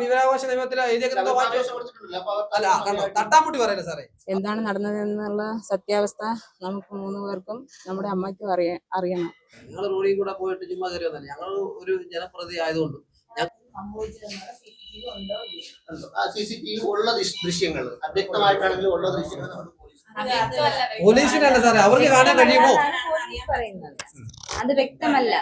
വിവരാവകാശ നിയമത്തിൽ എഴുതിയേക്കുന്നത് അല്ല കണ്ടോ? തട്ടാമുട്ടി പറയല്ലേ സാറേ? എന്താണ് നടന്നതെന്നുള്ള സത്യാവസ്ഥ നമുക്ക് മൂന്ന് പേർക്കും നമ്മുടെ അമ്മയ്ക്കും അറിയ അറിയണം. ഞങ്ങൾ റോഡിൽ കൂടെ പോയിട്ട് ചുമ്മാ കയറി വന്നല്ലേ ഞങ്ങൾ ഒരു ജനപ്രതി ആയതുകൊണ്ട് സി സി ടി വി ഉള്ള ദൃശ്യങ്ങൾ അവ്യക്തമായിട്ടാണെങ്കിലും ഉള്ള ദൃശ്യങ്ങൾ പോലീസിനല്ല സാറേ അവർക്ക് കാണാൻ കഴിയുമോ? അത് വ്യക്തമല്ല.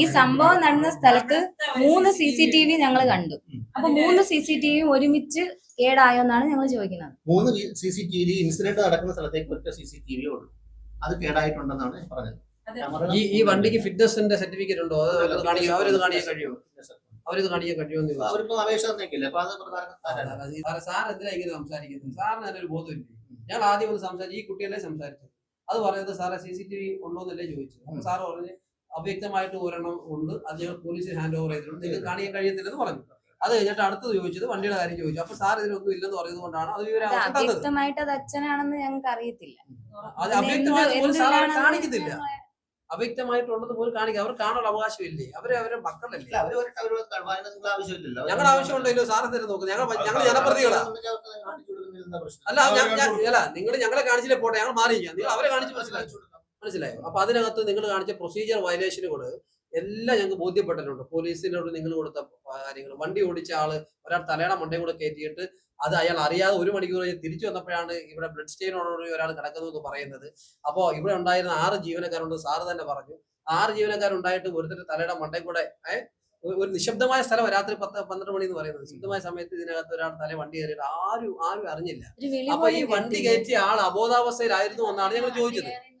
ഈ സംഭവം നടന്ന സ്ഥലത്ത് മൂന്ന് സി സി ടി വി ഞങ്ങൾ കണ്ടു. അപ്പൊ മൂന്ന് സി സി ടി വി ഒരുമിച്ച് കേടായോ എന്നാണ് ഞങ്ങൾ ചോദിക്കുന്നത്. മൂന്ന് C C T V incident നടക്കുന്ന സ്ഥലത്തേക്ക് ഒറ്റ സി സി ടി വി ഉള്ളൂ. അത് കേടായിട്ടുണ്ടെന്നാണ് പറഞ്ഞത്. ഈ ഈ വണ്ടിക്ക് ഫിറ്റ്നസിന്റെ സർട്ടിഫിക്കറ്റ് ഉണ്ടോ? അവരത് കാണിക്കാൻ കഴിയുമോ? അവരത് കാണിക്കാൻ കഴിയുമെന്ന്. അവരിപ്പോ അപേക്ഷ തന്നേക്കില്ല അപ്പൊ അത് പ്രധാന. സാർ എന്തിനാ ഇങ്ങനെ സംസാരിക്കുന്നത്? സാറിന് അതിനൊരു ബോധമില്ല? ഞങ്ങൾ ആദ്യം ഒന്ന് സംസാരിച്ചു ഈ കുട്ടികളെ സംസാരിച്ചത്. അത് പറയുന്നത് സാറേ സി സി ടി വി ഉള്ളൂന്നല്ലേ ചോദിച്ചു. അപ്പൊ സാറ് പറഞ്ഞ് അവ്യക്തമായിട്ട് ഒരെണ്ണം ഉണ്ട്. അത് ഞങ്ങൾ പോലീസിന് ഹാൻഡ് ഓവർ ചെയ്തിട്ടുണ്ട്. നിങ്ങൾക്ക് കാണിക്കാൻ കഴിയത്തില്ലെന്ന് പറഞ്ഞു. അത് കഴിഞ്ഞിട്ട് അടുത്തത് ചോദിച്ചത് വണ്ടിയുടെ കാര്യം ചോദിച്ചു. അപ്പൊ സാർ ഇതിനൊന്നും ഇല്ലെന്ന് പറയുന്നത് കൊണ്ടാണ് അത് അവ്യക്തമായിട്ട് അത് അച്ഛനാണെന്ന് ഞങ്ങൾക്ക് അറിയത്തില്ല അത് അവ്യക്തമായിട്ട് അവ്യക്തമായിട്ട് എന്തിനാണെന്ന് പോലും കാണിക്കുക അവർ കാണാനുള്ള അവകാശമില്ലേ? അവരെ അവരെ മക്കളല്ലേ ഞങ്ങളുടെ ആവശ്യമുണ്ടല്ലോ സാർ തന്നെ നോക്കുന്നത് ഞങ്ങൾ ഞങ്ങൾ ജനപ്രതികളാ. കാണിച്ചു കൊടുക്കുന്നതിൽ എന്താ പ്രശ്നം? അല്ല അല്ല നിങ്ങൾ ഞങ്ങളെ കാണിച്ചില്ലേ പോട്ടെ? ഞങ്ങൾ മാറിയിരിക്കാം. നിങ്ങൾ അവരെ കാണിച്ച് മനസ്സിലാക്കി. മനസ്സിലായോ? അപ്പൊ അതിനകത്ത് നിങ്ങൾ കാണിച്ച പ്രൊസീജിയർ വയലേഷനുകൾ എല്ലാം ഞങ്ങൾക്ക് ബോധ്യപ്പെട്ടിട്ടുണ്ട്. പോലീസിനോട് നിങ്ങൾ കൊടുത്ത കാര്യങ്ങൾ. വണ്ടി ഓടിച്ച ആൾ ഒരാൾ തലയുടെ മണ്ടയും കൂടെ കയറ്റിയിട്ട് അത് അയാൾ അറിയാതെ ഒരു മണിക്കൂർ കഴിഞ്ഞ് തിരിച്ചു വന്നപ്പോഴാണ് ഇവിടെ ബ്ലഡ് സ്റ്റെയിനോടുകൂടി ഒരാൾ കിടക്കുന്നു എന്ന് പറയുന്നത്. അപ്പോൾ ഇവിടെ ഉണ്ടായിരുന്ന ആറ് ജീവനക്കാരുണ്ട് സാറ് തന്നെ പറഞ്ഞു. ആറ് ജീവനക്കാരുണ്ടായിട്ട് ഒരുത്തരുടെ തലയുടെ മണ്ടയും കൂടെ ഒരു- നിശബ്ദമായ സ്ഥലം രാത്രി പത്ത് പന്ത്രണ്ട് മണി എന്ന് പറയുന്നത്. നിശബ്ദമായ സമയത്ത് ഇതിനകത്ത് ഒരാൾ തല വണ്ടി കയറിയിട്ട് ആരും ആരും അറിഞ്ഞില്ല. അപ്പൊ ഈ വണ്ടി. കയറ്റിയ ആൾ അബോധാവസ്ഥയിലായിരുന്നു എന്നാണ് ഞങ്ങൾ ചോദിച്ചത്.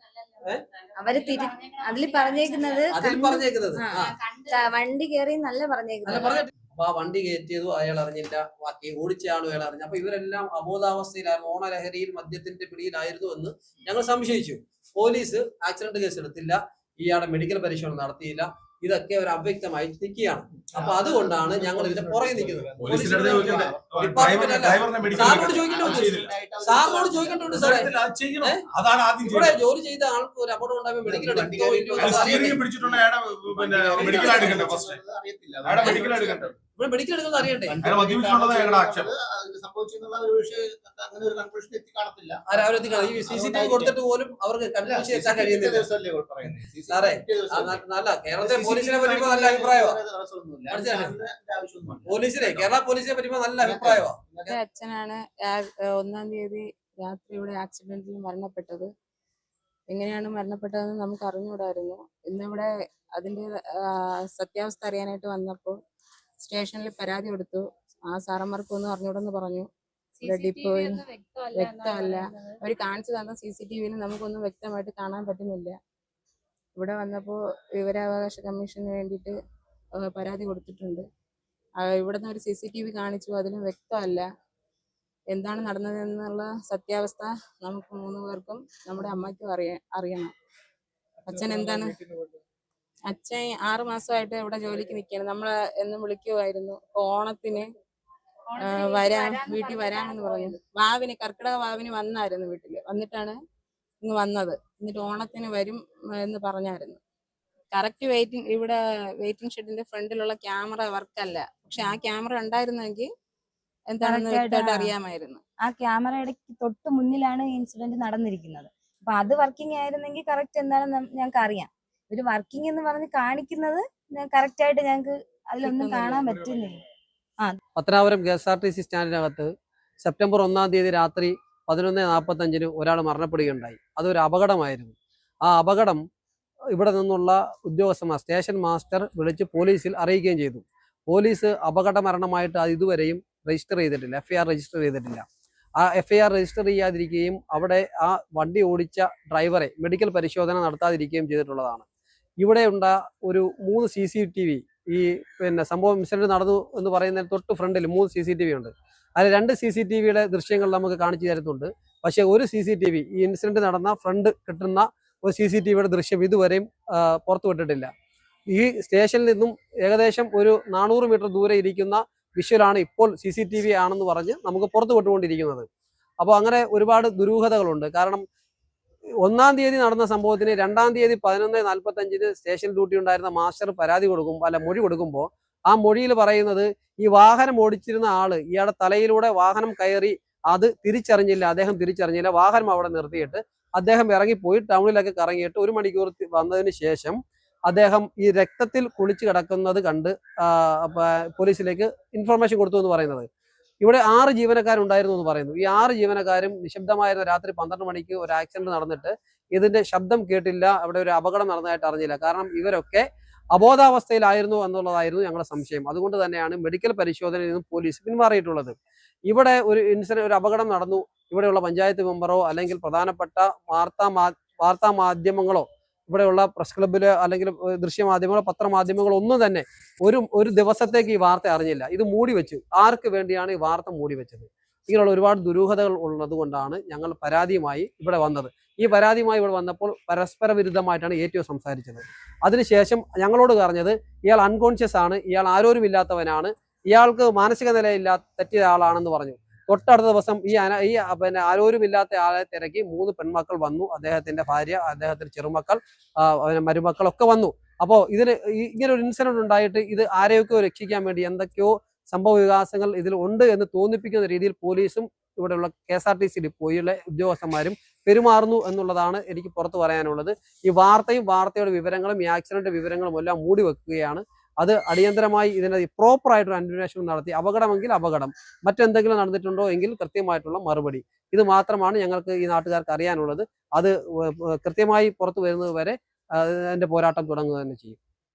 അവർ തിരി അതിൽ പറഞ്ഞേക്കുന്നത് അതിൽ പറഞ്ഞേക്കുന്നത്. വണ്ടി കയറി നല്ല പറഞ്ഞേക്കുന്നത്. അപ്പൊ ആ വണ്ടി കയറ്റിയതും അയാൾ അറിഞ്ഞില്ല. ബാക്കി ഓടിച്ച ആളും അയാൾ അറിഞ്ഞു അപ്പൊ ഇവരെല്ലാം അബോധാവസ്ഥയിലായിരുന്നു ഓണലഹരിയിൽ മദ്യത്തിന്റെ പിടിയിലായിരുന്നു എന്ന് ഞങ്ങൾ സംശയിച്ചു. പോലീസ് ആക്സിഡന്റ് കേസ് എടുത്തില്ല ഇയാളെ മെഡിക്കൽ പരിശോധന നടത്തിയില്ല. ഇതൊക്കെ ഒരു അവ്യക്തമായി നിൽക്കുകയാണ്. അപ്പൊ അതുകൊണ്ടാണ് ഞങ്ങൾ ഇതിന്റെ പുറകെ നിൽക്കുന്നത്. സാറിനോട്. സാറിനോട് ചോദിക്കേണ്ടതുണ്ട് സാറേ. ഇവിടെ. ജോലി ചെയ്ത ആൾക്ക് ഒരു അപകടം ഉണ്ടാകുമ്പോൾ മെഡിക്കൽ എടുക്കോ ഇവിടെ മെഡിക്കൽ എടുക്കുന്നത് അറിയണ്ടേ? സംഭവിച്ചെന്നുള്ള ഒരു വിഷയം അങ്ങനെ ഒരു കൺക്ലൂഷൻ എത്തി കാണത്തില്ല. ഈ സി സി ടി വി കൊടുത്തിട്ട് പോലും അവർക്ക് കൺഫ്യൂഷൻ എത്താൻ കഴിയുന്നില്ല. സാറേ, നല്ല കേരളത്തിലെ പോലീസിനെ പറ്റുമ്പോ നല്ല അഭിപ്രായമാണ്? പോലീസിനെ കേരള പോലീസിനെ പറ്റുമ്പോ നല്ല അഭിപ്രായമാണ് എന്റെ അച്ഛനാണ് ഒന്നാം തീയതി രാത്രി ഇവിടെ ആക്സിഡന്റിൽ മരണപ്പെട്ടത്. എങ്ങനെയാണ് മരണപ്പെട്ടതെന്ന് നമുക്ക് അറിഞ്ഞുകൂടായിരുന്നു. ഇന്നിവിടെ അതിന്റെ സത്യാവസ്ഥ അറിയാനായിട്ട് വന്നപ്പോൾ സ്റ്റേഷനിൽ പരാതി കൊടുത്തു. ആ സാറന്മാർക്ക് ഒന്നും അറിഞ്ഞൂടെന്ന് പറഞ്ഞു. ഡിപ്പോയിൽ വ്യക്തമല്ല അവർ കാണിച്ചു തന്ന സി സി ടി വിയിൽ നമുക്കൊന്നും വ്യക്തമായിട്ട് കാണാൻ പറ്റുന്നില്ല. ഇവിടെ വന്നപ്പോൾ വിവരാവകാശ കമ്മീഷന് വേണ്ടിയിട്ട് പരാതി കൊടുത്തിട്ടുണ്ട്. ഇവിടെ നിന്ന് ഒരു സി സി ടി വി കാണിച്ചു. അതിലും വ്യക്തമല്ല എന്താണ് നടന്നതെന്നുള്ള സത്യാവസ്ഥ നമുക്ക് മൂന്ന് പേർക്കും നമ്മുടെ അമ്മയ്ക്കും അറിയ അറിയണം. അച്ഛൻ എന്താണ്? അച്ഛൻ ആറ് മാസമായിട്ട് ഇവിടെ ജോലിക്ക് നിൽക്കുകയാണ് നമ്മളെ എന്നും വിളിക്കുമായിരുന്നു ഓണത്തിന് വരാം വീട്ടിൽ വരാമെന്ന് പറഞ്ഞു. വാവിന് കർക്കിടക വാവിന് വന്നായിരുന്നു വീട്ടിൽ. വന്നിട്ടാണ് ഇങ്ങ് വന്നത്. എന്നിട്ട് ഓണത്തിന് വരും എന്ന് പറഞ്ഞായിരുന്നു. കറക്റ്റ് വെയിറ്റിംഗ് ഇവിടെ വെയിറ്റിംഗ് ഷെഡിന്റെ ഫ്രണ്ടിലുള്ള ക്യാമറ വർക്കല്ല പക്ഷെ ആ ക്യാമറ ഉണ്ടായിരുന്നെങ്കിൽ എന്താണെന്ന് വ്യക്തമായിട്ട്. അറിയാമായിരുന്നു. ആ ക്യാമറയുടെ തൊട്ട് മുന്നിലാണ് ഈ ഇൻസിഡന്റ് നടന്നിരിക്കുന്നത്. അപ്പൊ അത് വർക്കിംഗ് ആയിരുന്നെങ്കിൽ കറക്റ്റ് എന്താണെന്ന് ഞങ്ങൾക്ക് അറിയാം. ഒരു വർക്കിംഗ് എന്ന് പറഞ്ഞ് കാണിക്കുന്നത് കറക്റ്റ് ആയിട്ട് ഞങ്ങൾക്ക് അതിലൊന്നും കാണാൻ പറ്റുന്നില്ല. Pathanapuram K S R T C സ്റ്റാൻഡിനകത്ത് September ഒന്നാം തീയതി രാത്രി പതിനൊന്ന് നാൽപ്പത്തഞ്ചിന് ഒരാൾ മരണപ്പെടുകയുണ്ടായി. അതൊരു അപകടമായിരുന്നു. ആ അപകടം ഇവിടെ നിന്നുള്ള ഉദ്യോഗസ്ഥന്മാർ സ്റ്റേഷൻ മാസ്റ്റർ വിളിച്ച് പോലീസിൽ അറിയിക്കുകയും ചെയ്തു. പോലീസ് അപകട മരണമായിട്ട് അത് ഇതുവരെയും രജിസ്റ്റർ ചെയ്തിട്ടില്ല. എഫ് രജിസ്റ്റർ ചെയ്തിട്ടില്ല. ആ എഫ് രജിസ്റ്റർ ചെയ്യാതിരിക്കുകയും അവിടെ ആ വണ്ടി ഓടിച്ച ഡ്രൈവറെ മെഡിക്കൽ പരിശോധന നടത്താതിരിക്കുകയും ചെയ്തിട്ടുള്ളതാണ്. ഇവിടെ ഉണ്ട ഒരു മൂന്ന് സി ഈ പിന്നെ സംഭവം ഇൻസിഡന്റ് നടന്നു എന്ന് പറയുന്നതിന് തൊട്ട് ഫ്രണ്ടിൽ മൂന്ന് സി സി ടി വി ഉണ്ട്. അതിൽ രണ്ട് സി സി ടി വിയുടെ ദൃശ്യങ്ങൾ നമുക്ക് കാണിച്ചു തരുന്നുണ്ട്. പക്ഷേ ഒരു സി സി ടി വി ഈ ഇൻസിഡന്റ് നടന്ന ഫ്രണ്ട് കിട്ടുന്ന ഒരു സി സി ടി വിയുടെ ദൃശ്യം ഇതുവരെയും പുറത്തുവിട്ടിട്ടില്ല പുറത്തു വിട്ടിട്ടില്ല. ഈ സ്റ്റേഷനിൽ നിന്നും ഏകദേശം ഒരു നാനൂറ് മീറ്റർ ദൂരെ ഇരിക്കുന്ന വിഷ്വലാണ് ഇപ്പോൾ സി സി ടി വി ആണെന്ന് പറഞ്ഞ് നമുക്ക് പുറത്തു വിട്ടുകൊണ്ടിരിക്കുന്നത്. അപ്പോൾ അങ്ങനെ ഒരുപാട് ദുരൂഹതകളുണ്ട്. കാരണം ഒന്നാം തീയതി നടന്ന സംഭവത്തിന് രണ്ടാം തീയതി പതിനൊന്ന് നാൽപ്പത്തി അഞ്ചിന് സ്റ്റേഷൻ ഡ്യൂട്ടി ഉണ്ടായിരുന്ന മാസ്റ്റർ പരാതി കൊടുക്കുമ്പോൾ അല്ല മൊഴി കൊടുക്കുമ്പോൾ ആ മൊഴിയിൽ പറയുന്നത് ഈ വാഹനം ഓടിച്ചിരുന്ന ആൾ ഇയാളുടെ തലയിലൂടെ വാഹനം കയറി അത് തിരിച്ചറിഞ്ഞില്ല അദ്ദേഹം തിരിച്ചറിഞ്ഞില്ല വാഹനം അവിടെ നിർത്തിയിട്ട് അദ്ദേഹം ഇറങ്ങിപ്പോയി ടൗണിലൊക്കെ കറങ്ങിയിട്ട് ഒരു മണിക്കൂർ വന്നതിന് ശേഷം അദ്ദേഹം ഈ രക്തത്തിൽ കുളിച്ച് കിടക്കുന്നത് കണ്ട് പോലീസിലേക്ക് ഇൻഫർമേഷൻ കൊടുത്തു എന്ന് പറയുന്നത്. ഇവിടെ ആറ് ജീവനക്കാരുണ്ടായിരുന്നു എന്ന് പറയുന്നു. ഈ ആറ് ജീവനക്കാരും നിശബ്ദമായിരുന്ന രാത്രി പന്ത്രണ്ട് മണിക്ക് ഒരു ആക്സിഡന്റ് നടന്നിട്ട് ഇതിന്റെ ശബ്ദം കേട്ടില്ല. അവിടെ ഒരു അപകടം നടന്നതായിട്ട് അറിഞ്ഞില്ല. കാരണം ഇവരൊക്കെ അബോധാവസ്ഥയിലായിരുന്നു എന്നുള്ളതായിരുന്നു ഞങ്ങളുടെ സംശയം. അതുകൊണ്ട് തന്നെയാണ് മെഡിക്കൽ പരിശോധനയിൽ നിന്നും പോലീസ് പിന്മാറിയിട്ടുള്ളത്. ഇവിടെ ഒരു ഇൻസിഡന്റ് ഒരു അപകടം നടന്നു. ഇവിടെയുള്ള പഞ്ചായത്ത് മെമ്പറോ അല്ലെങ്കിൽ പ്രധാനപ്പെട്ട വാർത്താ വാർത്താ മാധ്യമങ്ങളോ ഇവിടെയുള്ള പ്രസ് ക്ലബ്ബിൽ അല്ലെങ്കിൽ ദൃശ്യ ദൃശ്യമാധ്യമങ്ങളോ പത്രമാധ്യമങ്ങളോ ഒന്നും തന്നെ ഒരു ഒരു ദിവസത്തേക്ക് ഈ വാർത്ത അറിഞ്ഞില്ല. ഇത് മൂടി വെച്ചു. ആർക്ക് വേണ്ടിയാണ് ഈ വാർത്ത മൂടി വെച്ചത്? ഇങ്ങനെയുള്ള ഒരുപാട് ദുരൂഹതകൾ ഉള്ളത് കൊണ്ടാണ് ഞങ്ങൾ പരാതിയുമായി ഇവിടെ വന്നത്. ഈ പരാതിയുമായി ഇവിടെ വന്നപ്പോൾ പരസ്പര വിരുദ്ധമായിട്ടാണ് ഏറ്റവും സംസാരിച്ചത്. അതിനുശേഷം ഞങ്ങളോട് പറഞ്ഞത് ഇയാൾ അൺകോൺഷ്യസ് ആണ്. ഇയാൾ ആരോരുമില്ലാത്തവനാണ്. ഇയാൾക്ക് മാനസിക നിലയില്ലാ തെറ്റിയ ആളാണെന്ന് പറഞ്ഞു. തൊട്ടടുത്ത ദിവസം ഈ അന ഈ പിന്നെ ആരോരുമില്ലാത്ത ആളെ തിരക്കി മൂന്ന് പെൺമക്കൾ വന്നു. അദ്ദേഹത്തിന്റെ ഭാര്യ അദ്ദേഹത്തിന്റെ ചെറുമക്കൾ മരുമക്കളൊക്കെ വന്നു. അപ്പോൾ ഇതിന് ഇങ്ങനെ ഒരു ഇൻസിഡന്റ് ഉണ്ടായിട്ട് ഇത് ആരെയൊക്കെയോ രക്ഷിക്കാൻ വേണ്ടി എന്തൊക്കെയോ സംഭവ വികാസങ്ങൾ ഇതിൽ ഉണ്ട് എന്ന് തോന്നിപ്പിക്കുന്ന രീതിയിൽ പോലീസും ഇവിടെയുള്ള K S R T C ഡിപ്പോയിലെ ഉദ്യോഗസ്ഥന്മാരും പെരുമാറുന്നു എന്നുള്ളതാണ് എനിക്ക് പുറത്തു പറയാനുള്ളത്. ഈ വാർത്തയും വാർത്തയുടെ വിവരങ്ങളും ഈ ആക്സിഡന്റ് വിവരങ്ങളും എല്ലാം മൂടി വെക്കുകയാണ്. അത് അടിയന്തരമായി ഇതിനെ പ്രോപ്പർ ആയിട്ടൊരു അന്വേഷണം നടത്തി അപകടമെങ്കിൽ അപകടം മറ്റെന്തെങ്കിലും നടന്നിട്ടുണ്ടോ എങ്കിൽ കൃത്യമായിട്ടുള്ള മറുപടി. ഇത് മാത്രമാണ് ഞങ്ങൾക്ക് ഈ നാട്ടുകാർക്ക് അറിയാനുള്ളത്. അത് കൃത്യമായി പുറത്തു വരുന്നത് വരെ അതിന്റെ പോരാട്ടം തുടങ്ങുക തന്നെ ചെയ്യും.